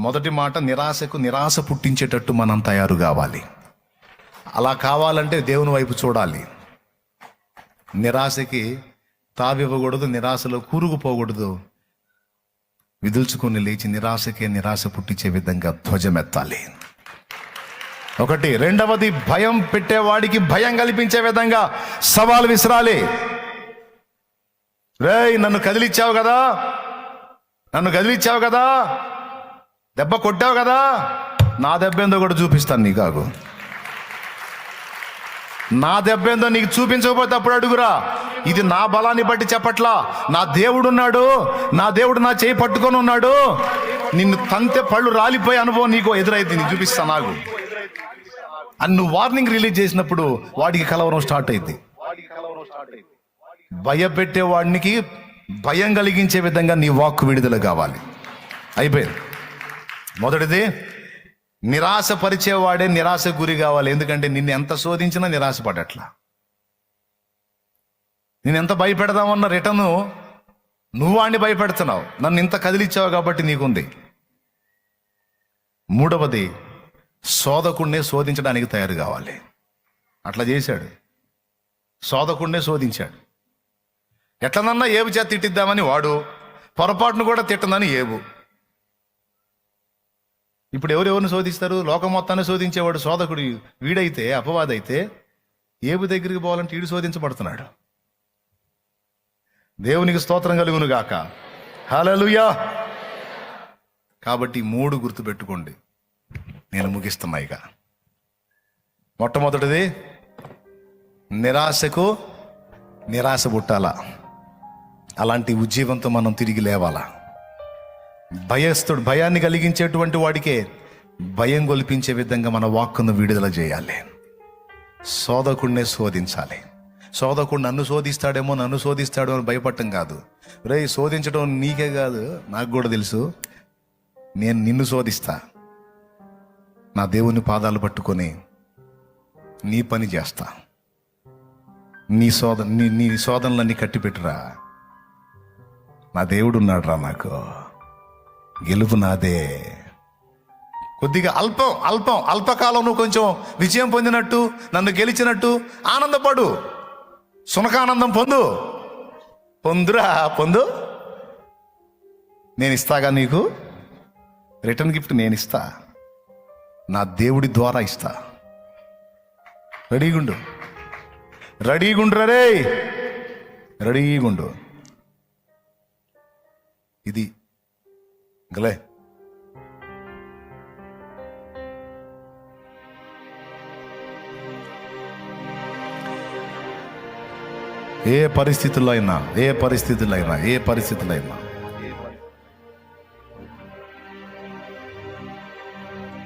మొదటి మాట నిరాశకు నిరాశ పుట్టించేటట్టు మనం తయారు కావాలి. అలా కావాలంటే దేవుని వైపు చూడాలి. నిరాశకి తావివ్వకూడదు నిరాశలో కూరుకుపోకూడదు. విదుల్చుకుని లేచి నిరాశకే నిరాశ పుట్టించే విధంగా ధ్వజమెత్తాలి. ఒకటి రెండవది భయం పెట్టేవాడికి భయం కల్పించే విధంగా సవాల్ విసిరాలి. రేయ్ నన్ను కదిలిచ్చావు కదా? నన్ను కదిలిచ్చావు కదా? దెబ్బ కొట్టావు కదా? నా దెబ్బ ఏందో కూడా చూపిస్తాను నీకు కాకు నా దెబ్బ ఏందో నీకు చూపించకపోతే అప్పుడు అడుగురా. ఇది నా బలాన్ని బట్టి చెప్పట్లా. నా దేవుడు ఉన్నాడు. నా దేవుడు నా చేయి పట్టుకొని ఉన్నాడు. నిన్ను తంతె పళ్ళు రాలిపోయే అనుభవం నీకు ఎదురైతే నీకు చూపిస్తా నాకు అని నువ్వు వార్నింగ్ రిలీజ్ చేసినప్పుడు వాడికి కలవరం స్టార్ట్ అయింది. భయపెట్టే వాడికి భయం కలిగించే విధంగా నీ వాక్కు విడుదల కావాలి. అయిపోయింది. మొదటిది నిరాశపరిచేవాడే నిరాశ గురి కావాలి. ఎందుకంటే నిన్ను ఎంత శోధించినా నిరాశపడట్లా. నేను ఎంత భయపెడదామన్న రిటర్ను నువ్వు వాడిని భయపెడుతున్నావు. నన్ను ఇంత కదిలిచ్చావు కాబట్టి నీకుంది. మూడవది శోధకుణ్ణే శోధించడానికి తయారు కావాలి. అట్లా చేశాడు. శోధకుణ్ణే శోధించాడు. ఎట్లనన్నా ఏబు చేత తిట్టిద్దామని వాడు పొరపాటును కూడా తిట్టనని ఏబు. ఇప్పుడు ఎవరెవరిని శోధిస్తారు? లోకం మొత్తాన్ని శోధించేవాడు శోధకుడు వీడైతే అపవాదైతే ఏబు దగ్గరికి పోవాలంటే వీడు శోధించబడుతున్నాడు. దేవునికి స్తోత్రం కలుగును గాక హలలుయా కాబట్టి మూడు గుర్తుపెట్టుకోండి. నేను ముగిస్తున్నా ఇక. మొట్టమొదటిది నిరాశకు నిరాశ పుట్టాలా? అలాంటి ఉజ్జీవంతో మనం తిరిగి లేవాలా? భయస్థుడు భయాన్ని కలిగించేటువంటి వాడికే భయం గొలిపించే విధంగా మన వాక్కును విడుదల చేయాలి. శోధకుడినే శోధించాలి. శోధకుడు నన్ను శోధిస్తాడేమో నన్ను శోధిస్తాడో అని భయపడటం కాదు. రే శోధించడం నీకే కాదు నాకు కూడా తెలుసు. నేను నిన్ను శోధిస్తా. నా దేవుని పాదాలు పట్టుకొని నీ పని చేస్తా. నీ శోధ నీ నీ శోధనలన్నీ కట్టిపెట్టురా. నా దేవుడు ఉన్నాడు రా నాకు. గెలుపు నాదే. కొద్దిగా అల్పం అల్పం అల్పకాలం నువ్వు కొంచెం విజయం పొందినట్టు నన్ను గెలిచినట్టు ఆనందపడు. సునకానందం పొందు. పొందురా పొందు. నేను ఇస్తాగా నీకు? రిటర్న్ గిఫ్ట్ నేను ఇస్తా. నా దేవుడి ద్వారా ఇస్తా. రెడీగుండు. రెడీగుండ్రా రే రెడీగుండు. ఇది గలే ఏ పరిస్థితుల్లో అయినా ఏ పరిస్థితుల్లో అయినా ఏ పరిస్థితుల్లో అయినా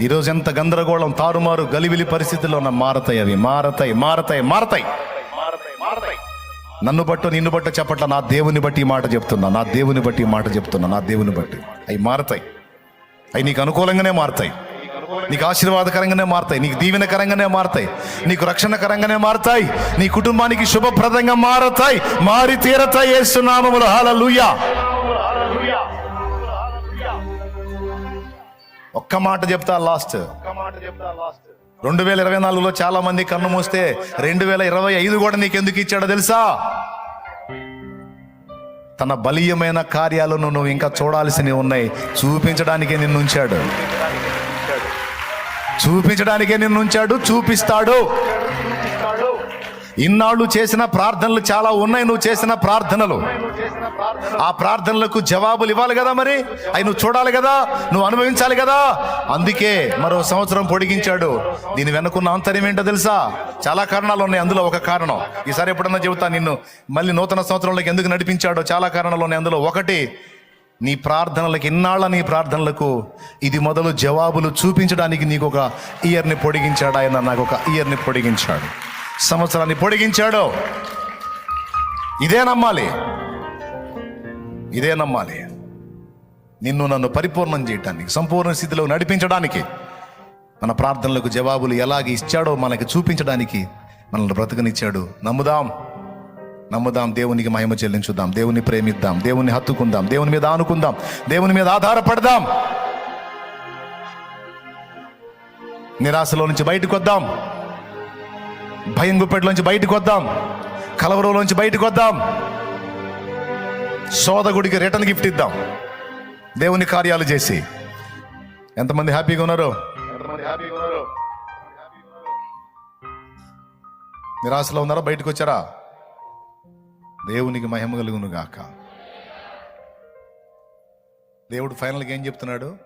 ఈరోజు ఎంత గందరగోళం తారుమారు గలివిలి పరిస్థితుల్లో ఉన్న మారతాయి అవి. మారతాయి మారతాయి మారతాయి. నన్ను బట్టు నిన్ను బట్టు చెప్పట్ల నా దేవుని బట్టి ఈ మాట చెప్తున్నా. నా దేవుని బట్టి ఈ మాట చెప్తున్నా. నా దేవుని బట్టి. అవి మారతాయి. అవి నీకు అనుకూలంగానే మారతాయి. నీకు ఆశీర్వాదకరంగానే మారతాయి. నీకు దీవెనకరంగానే మారతాయి. నీకు రక్షణకరంగానే మారతాయి. నీ కుటుంబానికి శుభప్రదంగా మారతాయి. మారి తీరతాయి ఏసునామములు హాలూయా ఒక్క మాట చెప్తా లాస్ట్. రెండు వేల ఇరవై నాలుగులో చాలా మంది కన్ను మూస్తే రెండు వేల ఇరవై ఐదు కూడా నీకు ఎందుకు ఇచ్చాడో తెలుసా? తన బలీయమైన కార్యాలను నువ్వు ఇంకా చూడాల్సినవి ఉన్నాయి. చూపించడానికే నిన్ను ఉంచాడు. చూపించడానికే నిన్ను ఉంచాడు. చూపిస్తాడు. ఇన్నాళ్ళు చేసిన ప్రార్థనలు చాలా ఉన్నాయి నువ్వు చేసిన ప్రార్థనలు. ఆ ప్రార్థనలకు జవాబులు ఇవ్వాలి కదా మరి? అవి నువ్వు చూడాలి కదా నువ్వు అనుభవించాలి కదా? అందుకే మరో సంవత్సరం పొడిగించాడు. దీని వెనుకున్న అంతర్యం ఏంటో తెలుసా? చాలా కారణాలు ఉన్నాయి అందులో ఒక కారణం. ఈసారి ఎప్పుడన్నా చెబుతా నిన్ను మళ్ళీ నూతన సంవత్సరంలోకి ఎందుకు నడిపించాడో చాలా కారణాలు ఉన్నాయి అందులో ఒకటి నీ ప్రార్థనలకు ఇన్నాళ్ళ నీ ప్రార్థనలకు ఇది మొదలు జవాబులు చూపించడానికి నీకు ఒక ఇయర్ని పొడిగించాడు ఆయన నాకు ఒక ఇయర్ని పొడిగించాడు. సంవత్సరాన్ని పొడిగించాడో. ఇదే నమ్మాలి. ఇదే నమ్మాలి. నిన్ను నన్ను పరిపూర్ణం చేయటానికి సంపూర్ణ స్థితిలో నడిపించడానికి మన ప్రార్థనలకు జవాబులు ఎలాగ ఇచ్చాడో మనకి చూపించడానికి మనల్ని బ్రతకనిచ్చాడు. నమ్ముదాం. నమ్ముదాం. దేవునికి మహిమ చెల్లించుదాం. దేవుని ప్రేమిద్దాం. దేవుని హత్తుకుందాం. దేవుని మీద ఆనుకుందాం. దేవుని మీద ఆధారపడదాం. నిరాశలో నుంచి బయటకు వద్దాం భయం గుప్పెట్లోంచి బయటకు వద్దాం. కలవరంలోంచి బయటకు వద్దాం. సోదగుడికి రిటర్న్ గిఫ్ట్ ఇద్దాం. దేవుని కార్యాలు చేసి. ఎంతమంది హ్యాపీగా ఉన్నారు? ఎంతమంది హ్యాపీగా ఉన్నారు? నిరాశలో ఉన్నారా? బయటకు వచ్చారా? దేవునికి మహిమ కలుగును గాక. దేవుడు ఫైనల్గా ఏం చెప్తున్నాడు?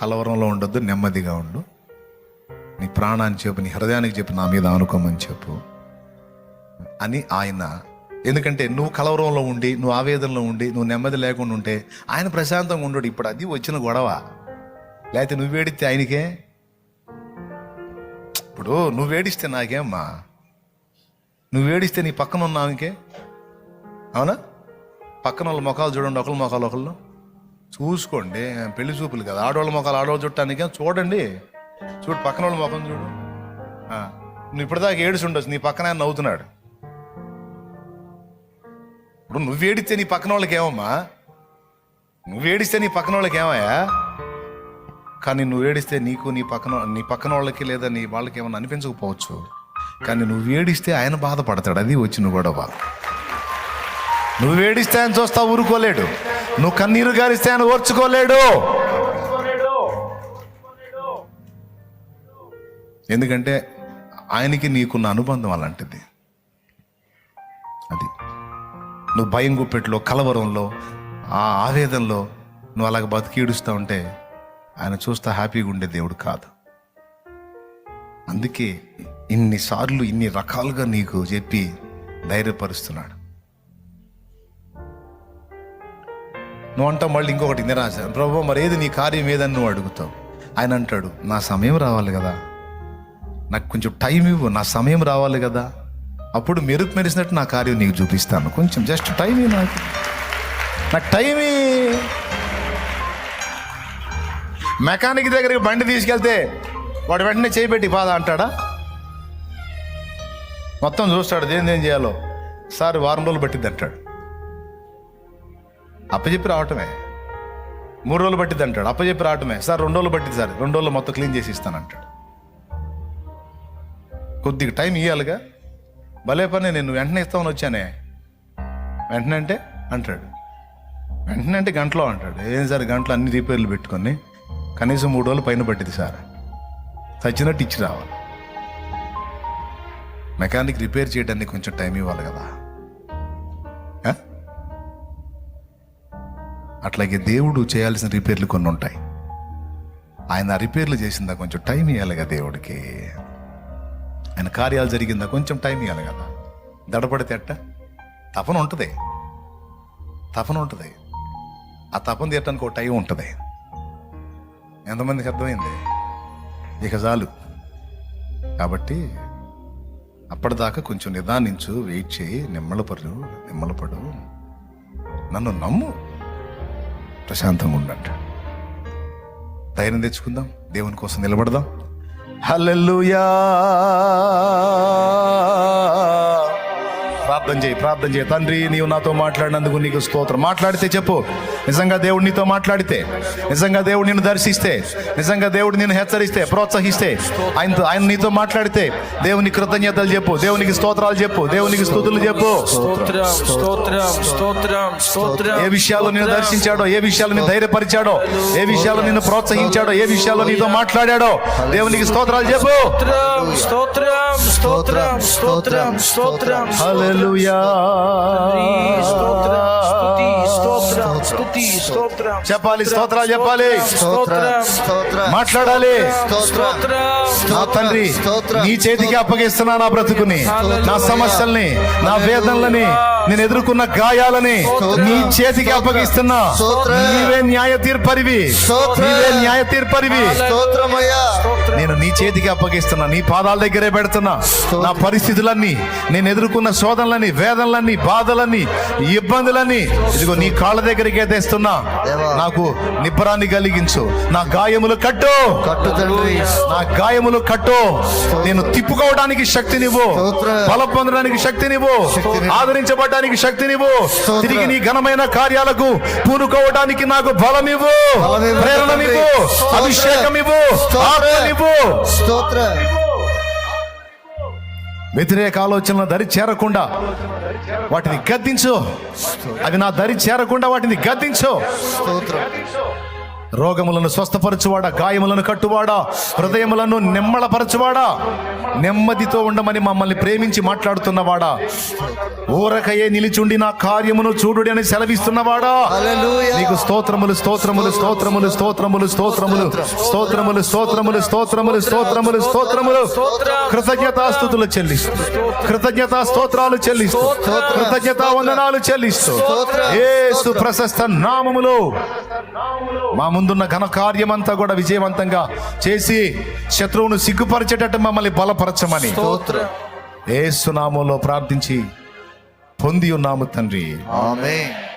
కలవరంలో ఉండొద్దు నెమ్మదిగా ఉండు. నీ ప్రాణాన్ని చెప్పు నీ హృదయానికి చెప్పు నా మీద అనుకోమని చెప్పు అని ఆయన ఎందుకంటే నువ్వు కలవరంలో ఉండి నువ్వు ఆవేదనలో ఉండి నువ్వు నెమ్మది లేకుండా ఉంటే ఆయన ప్రశాంతంగా ఉండడు. ఇప్పుడు అది వచ్చిన గొడవ. లేకపోతే నువ్వు వేడిస్తే ఆయనకే? ఇప్పుడు నువ్వు వేడిస్తే నాకేమ్మా నువ్వు వేడిస్తే నీ పక్కన ఉన్న అవునా? పక్కన వాళ్ళ ముఖాలు చూడండి ఒకళ్ళ ముఖాలు ఒకళ్ళు. చూసుకోండి పెళ్ళి చూపులు కదా. ఆడవాళ్ళ ముఖాలు ఆడవాళ్ళు చుట్టానికే చూడండి. చూడు పక్కన వాళ్ళ ముఖం చూడు. నువ్వు ఇప్పటిదాకా ఏడుచు ఉండొచ్చు నీ పక్కన ఆయన నవ్వుతున్నాడు. ఇప్పుడు నువ్వు ఏడిస్తే నీ పక్కన వాళ్ళకి ఏమమ్మా? నువ్వు ఏడిస్తే నీ పక్కన వాళ్ళకి ఏమయ్యా? కానీ నువ్వు ఏడిస్తే నీకు నీ పక్కన నీ పక్కన వాళ్ళకి లేదా నీ వాళ్ళకి ఏమన్నా అనిపించకపోవచ్చు. కానీ నువ్వు ఏడిస్తే ఆయన బాధపడతాడు అది వచ్చిన గొడవ. నువ్వు ఏడిస్తే ఆయన చూస్తా ఊరుకోలేడు. నువ్వు కన్నీరు గారిస్తే ఆయన ఓర్చుకోలేడు. ఎందుకంటే ఆయనకి నీకున్న అనుబంధం అలాంటిది. అది. నువ్వు భయం గుప్పెట్లో కలవరంలో ఆ ఆవేదనలో నువ్వు అలాగ బతికి ఈడుస్తూ ఉంటే ఆయన చూస్తా హ్యాపీగా ఉండే దేవుడు కాదు. అందుకే ఇన్నిసార్లు ఇన్ని రకాలుగా నీకు చెప్పి ధైర్యపరుస్తున్నాడు. నువ్వు అంటావు మళ్ళీ ఇంకొకటి నిరాశ. ప్రభు మరి ఏది నీ కార్యం ఏదని నువ్వు అడుగుతావు? ఆయన అంటాడు నా సమయం రావాలి కదా. నాకు కొంచెం టైం ఇవ్వు నా సమయం రావాలి కదా. అప్పుడు మెరుపు మెరిసినట్టు నా కార్యం నీకు చూపిస్తాను. కొంచెం జస్ట్ టైం నాకు. నాకు టైం మెకానిక్ దగ్గరికి బండి తీసుకెళ్తే వాడు వెంటనే చేయబెట్టి బాధ అంటాడా? మొత్తం చూస్తాడు దేని ఏం చేయాలో. సార్ వారం రోజులు పట్టిద్ది అంటాడు. అప్పచెప్పి రావటమే. మూడు రోజులు పట్టిద్ది అంటాడు. అప్పచెప్పి రావటమే. సార్ రెండు రోజులు పట్టింది సార్. రెండు రోజులు మొత్తం క్లీన్ చేసి ఇస్తానంటాడు కొద్దిగా టైం ఇవ్వాలిగా భలే పని నేను వెంటనే ఇస్తామని వచ్చానే. వెంటనే అంటే అంటాడు. వెంటనే అంటే గంటలో అంటాడు. ఏం సార్ గంటలో అన్ని రిపేర్లు పెట్టుకొని కనీసం మూడు రోజులు పైన పట్టింది సార్. చచ్చినట్టు ఇచ్చి రావాలి. మెకానిక్ రిపేర్ చేయడానికి కొంచెం టైం ఇవ్వాలి కదా. అట్లాగే దేవుడు చేయాల్సిన రిపేర్లు కొన్ని ఉంటాయి. ఆయన రిపేర్లు చేసిందా కొంచెం టైం ఇవ్వాలిగా దేవుడికి. ఆయన కార్యాలు జరిగిందా? కొంచెం టైం ఇవ్వాలి కదా. దడపడితే అట్ట తపన ఉంటుంది. తపన ఉంటుంది. ఆ తపన తీయటానికి ఒక టైం ఉంటుంది. ఎంతమందికి అర్థమైంది? ఇక చాలు. కాబట్టి అప్పటిదాకా కొంచెం నిదానించు వెయిట్ చేయి. నిమ్మలపడు నిమ్మలపడు నన్ను నమ్ము. ప్రశాంతంగా ఉండంట ధైర్యం తెచ్చుకుందాం. దేవుని కోసం నిలబడదాం. హల్లెలూయా ప్రార్థన చేయి ప్రార్థన చేయి. తండ్రి నీవు నాతో మాట్లాడినందుకు నీకు స్తోత్రం. మాట్లాడితే చెప్పు. నిజంగా దేవుడు నీతో మాట్లాడితే నిజంగా దేవుడు నిన్ను దర్శిస్తే నిజంగా దేవుడు నిన్ను హెచ్చరిస్తే ప్రోత్సహిస్తే ఆయనతో ఆయన నీతో మాట్లాడితే దేవుని కృతజ్ఞతలు చెప్పు దేవునికి స్తోత్రాలు చెప్పు దేవునికి స్తుతులు చెప్పు. ఏ విషయాల్లో నిన్ను దర్శించాడో ఏ విషయాలు నిన్ను ధైర్యపరిచాడో ఏ విషయాల్లో నిన్ను ప్రోత్సహించాడో ఏ విషయాల్లో నీతో మాట్లాడాడో దేవునికి స్తోత్రాలు చెప్పు. స్తోత్రం స్తోత్రం స్తోత్రం స్తోత్రం. హల్లెలూయా. స్తోత్రం స్తుతి స్తోత్రం స్తుతి స్తోత్రం చెప్పాలి స్తోత్రాలు చెప్పాలి స్తోత్రం స్తోత్రం మాట్లాడాలి. స్తోత్రం నా తండ్రి స్తోత్రం. నీ చేతికి అప్పగిస్తున్నా నా బ్రతుకుని నా సమస్యల్ని నా వేదనలని నేను ఎదుర్కొన్న గాయాలని నీ చేతికి అప్పగిస్తున్నా. నీవే న్యాయ తీర్పరివి. నీవే న్యాయ తీర్పరివి. నేను నీ చేతికి అప్పగిస్తున్నా. నీ పాదాల దగ్గరే పెడుతున్నా. నా పరిస్థితులన్నీ నేను ఎదుర్కొన్న శోధనలని వేదనలన్నీ బాధలన్నీ ఇబ్బందులన్నీ ఇదిగో నీ కాళ్ళ దగ్గరికి తెస్తున్నా. నాకు నిబ్బరాన్ని కలిగించు. నా గాయములు కట్టు. నా గాయములు కట్టు. నేను తిప్పుకోవడానికి శక్తినివ్వు. బలం పొందడానికి శక్తినివ్వు. శక్తినివ్వు. ఆదరించబడడానికి శక్తినివ్వు. తిరిగి నీ ఘనమైన కార్యాలకు పూనుకోవడానికి నాకు బలమివ్వు. ప్రేరణనివ్వు. అభిషేకమివ్వు. ఆత్మనివ్వు. స్తోత్ర. వ్యతిరేక ఆలోచనల దరి చేరకుండా వాటిని గద్దించు. అవి నా దరి చేరకుండా వాటిని గద్దించు. స్తోత్రం. రోగములను స్వస్థపరచువాడా గాయములను కట్టువాడా హృదయములను నిమ్మళపరచువాడా నెమ్మదితో ఉండమని మమ్మల్ని ప్రేమించి మాట్లాడుతున్నవాడా ఊరకయే నిలిచుండి నా కార్యమును చూడుడి అని సెలవిస్తున్నవాడా. నీకు స్తోత్రములు స్తోత్రములు స్తోత్రములు స్తోత్రములు స్తోత్రములు స్తోత్రములు స్తోత్రములు స్తోత్రములు స్తోత్రములు స్తోత్రములు కృతజ్ఞతాస్తుతులు చెల్లిస్తూ కృతజ్ఞతా స్తోత్రాలు చెల్లిస్తూ. కృతజ్ఞతా వందనాలు చెల్లిస్తూ. యేసు ప్రశస్త నామములో మా ముందున్న ఘన కార్యమంతా కూడా విజయవంతంగా చేసి శత్రువును సిగ్గుపరిచేటట్టు మమ్మల్ని బలపరచమని స్తోత్రం. ఏసు నామంలో ప్రార్థించి పొంది ఉన్నాము తండ్రి. ఆమేన్.